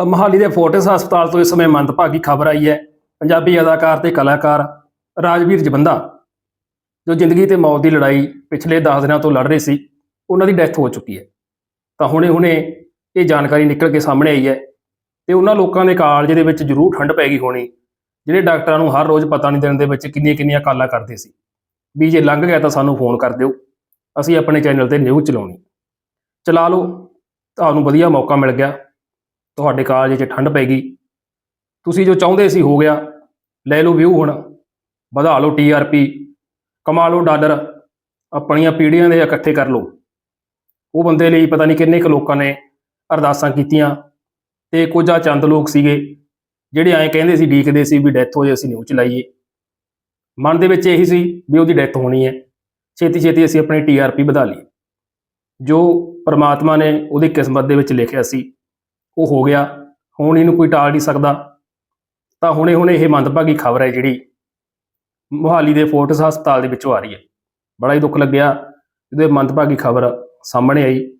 ਤਾਂ ਮਹਾਲੀ ਦੇ ਫੋਰਟਿਸ ਹਸਪਤਾਲ ਤੋਂ ਇਸ ਸਮੇਂ ਮੰਦਭਾਗੀ ਖਬਰ ਆਈ ਹੈ। ਪੰਜਾਬੀ ਅਦਾਕਾਰ ਤੇ ਕਲਾਕਾਰ ਰਾਜਵੀਰ ਜਵੰਦਾ, ਜੋ ਜ਼ਿੰਦਗੀ ਤੇ ਮੌਤ ਦੀ ਲੜਾਈ ਪਿਛਲੇ 10 ਦਿਨਾਂ ਤੋਂ ਲੜ ਰਹੇ ਸੀ, ਉਹਨਾਂ ਦੀ ਡੈਥ ਹੋ ਚੁੱਕੀ ਹੈ। ਤਾਂ ਹੁਣੇ-ਹੁਣੇ ਇਹ ਜਾਣਕਾਰੀ ਨਿਕਲ ਕੇ ਸਾਹਮਣੇ ਆਈ ਹੈ ਤੇ ਉਹਨਾਂ ਲੋਕਾਂ ਦੇ ਕਾਲਜ ਦੇ ਵਿੱਚ ਜ਼ਰੂਰ ਠੰਡ ਪੈ ਗਈ ਹੋਣੀ, ਜਿਹੜੇ ਡਾਕਟਰਾਂ ਨੂੰ ਹਰ ਰੋਜ਼ ਪਤਾ ਨਹੀਂ ਦੇਣ ਦੇ ਵਿੱਚ ਕਿੰਨੀਆਂ-ਕਿੰਨੀਆਂ ਕਾਲਾਂ ਕਰਦੇ ਸੀ। ਵੀ ਜੇ ਲੰਘ ਗਿਆ ਤਾਂ ਸਾਨੂੰ ਫੋਨ ਕਰ ਦਿਓ, ਅਸੀਂ ਆਪਣੇ ਚੈਨਲ ਤੇ ਨਿਊਜ਼ ਚਲਾਉਣੀ। ਚਲਾ ਲਓ, ਤੁਹਾਨੂੰ ਵਧੀਆ ਮੌਕਾ ਮਿਲ ਗਿਆ। ਤੁਹਾਡੇ ਕਾਲਜ 'ਚ ਠੰਡ ਪੈ ਗਈ। ਤੁਸੀਂ ਜੋ ਚਾਹੁੰਦੇ ਸੀ ਹੋ ਗਿਆ। ਲੈ ਲਓ ਵਿਊ ਹੁਣ। ਵਧਾ ਲਓ ਟੀਆਰਪੀ ਕਮਾ ਲਓ ਡਾਲਰ। ਆਪਣੀਆਂ ਪੀੜ੍ਹੀਆਂ ਦੇ ਇਕੱਠੇ ਕਰ ਲਓ। ਉਹ ਬੰਦੇ ਲਈ ਪਤਾ ਨਹੀਂ ਕਿੰਨੇ ਕੁ ਲੋਕਾਂ ਨੇ ਅਰਦਾਸਾਂ ਕੀਤੀਆਂ। ਤੇ ਕੁਝ ਆ ਚੰਦ ਲੋਕ ਸੀਗੇ, ਜਿਹੜੇ ਐਂ ਕਹਿੰਦੇ ਸੀ, ਡੀਕਦੇ ਸੀ ਵੀ ਡੈਥ ਹੋ ਜੇ, ਅਸੀਂ ਨਿਊ ਚਲਾਈਏ ਮਨ ਦੇ ਵਿੱਚ ਇਹੀ ਸੀ ਵੀ ਉਹਦੀ ਡੈਥ ਹੋਣੀ ਹੈ। ਛੇਤੀ ਛੇਤੀ ਅਸੀਂ ਆਪਣੀ ਟੀਆਰਪੀ ਵਧਾ ਲਈ ਜੋ ਪਰਮਾਤਮਾ ਨੇ ਉਹਦੀ ਕਿਸਮਤ ਦੇ ਵਿੱਚ ਲਿਖਿਆ ਸੀ ਉਹ ਹੋ ਗਿਆ। ਹੁਣ ਇਹਨੂੰ ਕੋਈ ਟਾਲ ਨਹੀਂ ਸਕਦਾ। ਤਾਂ ਹੁਣੇ ਹੁਣੇ ਇਹ ਮੰਦਭਾਗੀ ਖਬਰ ਹੈ ਜਿਹੜੀ ਮੁਹਾਲੀ ਦੇ ਫੋਰਟਸ ਹਸਪਤਾਲ ਦੇ ਵਿੱਚੋਂ ਆ ਰਹੀ ਹੈ। ਬੜਾ ਹੀ ਦੁੱਖ ਲੱਗਿਆ। ਇਹਦੇ ਮੰਦਭਾਗੀ ਖਬਰ ਸਾਹਮਣੇ ਆਈ।